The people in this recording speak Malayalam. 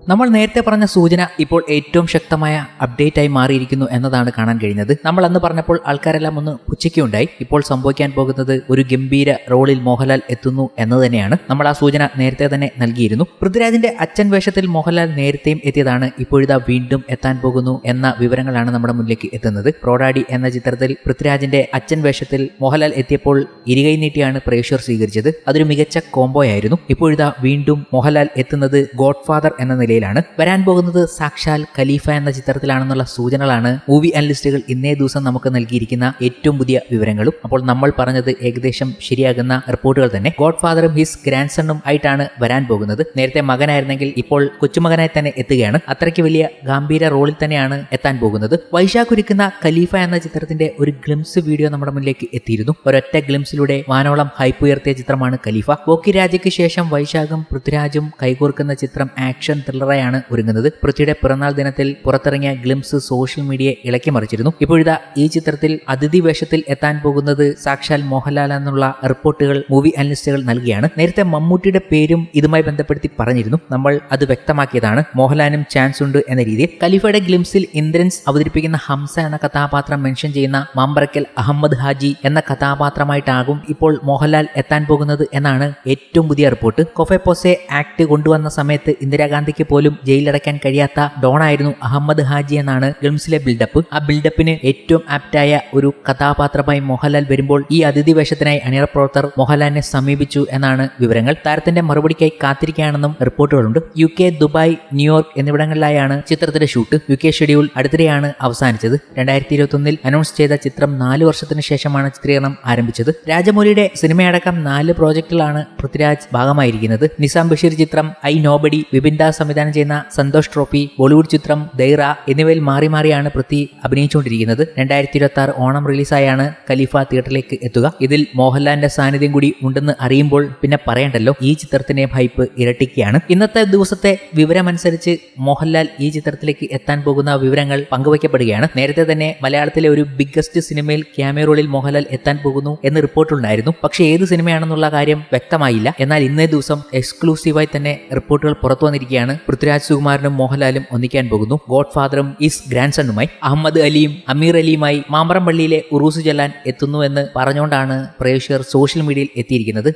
നമ്മൾ നേരത്തെ പറഞ്ഞ സൂചന ഇപ്പോൾ ഏറ്റവും ശക്തമായ അപ്ഡേറ്റ് ആയി മാറിയിരിക്കുന്നു എന്നതാണ് കാണാൻ കഴിഞ്ഞത് നമ്മൾ അന്ന് പറഞ്ഞപ്പോൾ ആൾക്കാരെല്ലാം ഒന്ന് ഉച്ചയ്ക്കുണ്ടായി ഇപ്പോൾ സംഭവിക്കാൻ പോകുന്നത് ഒരു ഗംഭീര റോളിൽ മോഹൻലാൽ എത്തുന്നു എന്ന് തന്നെയാണ്. നമ്മൾ ആ സൂചന നേരത്തെ തന്നെ നൽകിയിരുന്നു. പൃഥ്വിരാജിന്റെ അച്ഛൻ വേഷത്തിൽ മോഹൻലാൽ നേരത്തെയും എത്തിയതാണ്. ഇപ്പോഴിതാ വീണ്ടും എത്താൻ പോകുന്നു എന്ന വിവരങ്ങളാണ് നമ്മുടെ മുന്നിലേക്ക് എത്തുന്നത്. പ്രോഡാഡി എന്ന ചിത്രത്തിൽ പൃഥ്വിരാജിന്റെ അച്ഛൻ വേഷത്തിൽ മോഹൻലാൽ എത്തിയപ്പോൾ ഇരുകൈ നീട്ടിയാണ് പ്രേക്ഷകർ സ്വീകരിച്ചത്. അതൊരു മികച്ച കോംബോ ആയിരുന്നു ഇപ്പോഴിതാ വീണ്ടും മോഹൻലാൽ എത്തുന്നത് ഗോഡ്ഫാദർ എന്ന നിലയിലാണ്. വരാൻ പോകുന്നത് സാക്ഷാൽ ഖലീഫ എന്ന ചിത്രത്തിലാണെന്നുള്ള സൂചനകളാണ് മൂവി അനലിസ്റ്റുകൾ ഇന്നേ ദിവസം നമുക്ക് നൽകിയിരിക്കുന്ന ഏറ്റവും പുതിയ വിവരങ്ങളും. അപ്പോൾ നമ്മൾ പറഞ്ഞത് ഏകദേശം ശരിയാകുന്ന റിപ്പോർട്ടുകൾ തന്നെ. ഗോഡ് ഫാദറും ഹിസ് ഗ്രാൻഡ് സണ്ണും ആയിട്ടാണ് വരാൻ പോകുന്നത്. നേരത്തെ മകനായിരുന്നെങ്കിൽ ഇപ്പോൾ കൊച്ചുമകനായി തന്നെ എത്തുകയാണ്. അത്രയ്ക്ക് വലിയ ഗാംഭീര റോളിൽ തന്നെയാണ് എത്താൻ പോകുന്നത്. വൈശാഖ് ഒരുക്കുന്ന ഖലീഫ എന്ന ചിത്രത്തിന്റെ ഒരു ഗ്ലിംസ് വീഡിയോ നമ്മുടെ മുന്നിലേക്ക് എത്തിയിരുന്നു. ഒരൊറ്റ ഗ്ലിംസിലൂടെ വാനോളം ഹൈപ്പ് ഉയർത്തിയ ചിത്രമാണ് ഖലീഫ. ബോക്കി രാജയ്ക്ക് ശേഷം വൈശാഖും പൃഥ്വിരാജും കൈകോർക്കുന്ന ചിത്രം ആക്ഷൻ ത്രില്ലറായാണ് ഒരുങ്ങുന്നത്. പൃഥ്വിയുടെ പിറന്നാൾ ദിനത്തിൽ പുറത്തിറങ്ങിയ ഗ്ലിംസ് സോഷ്യൽ മീഡിയയെ ഇളക്കി മറിച്ചിരുന്നു. ഇപ്പോഴിതാ ഈ ചിത്രത്തിൽ അതിഥി വേഷത്തിൽ എത്താൻ പോകുന്നത് സാക്ഷാൽ മോഹൻലാൽ എന്നുള്ള റിപ്പോർട്ടുകൾ മൂവി അനലിസ്റ്റുകൾ നൽകിയാണ്. നേരത്തെ മമ്മൂട്ടിയുടെ പേരും ഇതുമായി ബന്ധപ്പെടുത്തി പറഞ്ഞിരുന്നു. നമ്മൾ അത് വ്യക്തമാക്കിയതാണ്. മോഹൻലാലിനും ചാൻസ് ഉണ്ട് എന്ന രീതിയിൽ. കലിഫയുടെ ഗ്ലിംസിൽ ഇന്ദ്രൻസ് അവതരിപ്പിക്കുന്ന ഹംസ എന്ന കഥാപാത്രം മെൻഷൻ ചെയ്യുന്ന മാമ്പറക്കൽ അഹമ്മദ് ഹാജി എന്ന കഥാപാത്രമായിട്ടാകും ഇപ്പോൾ മോഹൻലാൽ എത്താൻ പോകുന്നത് എന്നാണ് ഏറ്റവും പുതിയ റിപ്പോർട്ട്. കൊഫെ പോസെ ആക്ട് കൊണ്ടുവന്ന സമയത്ത് ഇന്ദിരാഗാന്ധിക്ക് പോലും ജയിലടയ്ക്കാൻ കഴിയാത്ത ഡോണായിരുന്നു അഹമ്മദ് ഹാജി എന്നാണ് ഗിംസിലെ ബിൽഡപ്പ്. ആ ബിൽഡപ്പിന് ഏറ്റവും ആപ്റ്റായ ഒരു കഥാപാത്രമായി മോഹൻലാൽ വരുമ്പോൾ ഈ അതിഥി വേഷത്തിനായി അണിയറ പ്രവർത്തകർ മോഹൻലാലിനെ സമീപിച്ചു എന്നാണ് വിവരങ്ങൾ. താരത്തിന്റെ മറുപടിക്കായി കാത്തിരിക്കുകയാണെന്നും റിപ്പോർട്ടുകളുണ്ട്. U K Dubai New York എന്നിവിടങ്ങളിലായാണ് ചിത്രത്തിന്റെ ഷൂട്ട്. യു കെ ഷെഡ്യൂൾ അടുത്തിടെയാണ് അവസാനിച്ചത്. രണ്ടായിരത്തി ഇരുപത്തൊന്നിൽ അനൗൺസ് ചെയ്ത ചിത്രം നാല് വർഷത്തിന് ശേഷമാണ് ചിത്രീകരണം ആരംഭിച്ചത്. രാജമൗലിയുടെ സിനിമയടക്കം നാല് പ്രോജക്റ്റുകളാണ് പൃഥ്വിരാജ് ഭാഗമായിരിക്കുന്നത്. നിസാം ബഷീർ ചിത്രം ഐ നോബഡി വിപിൻ ദാസ് സംവിധാനം ചെയ്യുന്ന സന്തോഷ് ട്രോഫി ബോളിവുഡ് ചിത്രം ദൈറ എന്നിവയിൽ മാറി മാറിയാണ് പൃഥ്വി അഭിനയിച്ചുകൊണ്ടിരിക്കുന്നത്. രണ്ടായിരത്തി ഇരുപത്തി ആറ് ഓണം റിലീസായാണ് ഖലീഫ തിയേറ്ററിലേക്ക് എത്തുക. ഇതിൽ മോഹൻലാലിന്റെ സാന്നിധ്യം കൂടി ഉണ്ടെന്ന് അറിയുമ്പോൾ പിന്നെ പറയണ്ടല്ലോ ഈ ചിത്രത്തിന്റെ ഹൈപ്പ് ഇരട്ടിക്കുകയാണ്. ഇന്നത്തെ ദിവസത്തെ വിവരമനുസരിച്ച് മോഹൻലാൽ ഈ ചിത്രത്തിലേക്ക് എത്താൻ പോകുന്ന വിവരങ്ങൾ പങ്കുവയ്ക്കപ്പെടുകയാണ്. നേരത്തെ തന്നെ മലയാളത്തിലെ ഒരു ബിഗ്ഗസ്റ്റ് സിനിമയിൽ ക്യാമറോളിൽ റോളിൽ മോഹൻലാൽ എത്താൻ പോകുന്നു എന്ന് റിപ്പോർട്ടുണ്ടായിരുന്നു പക്ഷേ ഏത് സിനിമയാണെന്നുള്ള കാര്യം വ്യക്തമായില്ല. എന്നാൽ ഇന്നേ ദിവസം എക്സ്ക്ലൂസീവായി തന്നെ റിപ്പോർട്ടുകൾ പുറത്തു വന്നിരിക്കുകയാണ്. പൃഥ്വിരാജ് സുകുമാരനും മോഹൻലാലും ഒന്നിക്കാൻ പോകുന്നു. ഗോഡ് ഫാദറും ഇസ് ഗ്രാൻഡ് സണ്ണുമായി അഹമ്മദ് അലിയും അമീർ അലിയുമായി മാമ്പറം പള്ളിയിലെ ഉറൂസ് ചെല്ലാൻ എത്തുന്നുവെന്ന് പറഞ്ഞുകൊണ്ടാണ് പ്രേക്ഷകർ സോഷ്യൽ മീഡിയയിൽ എത്തിയിരിക്കുന്നത്.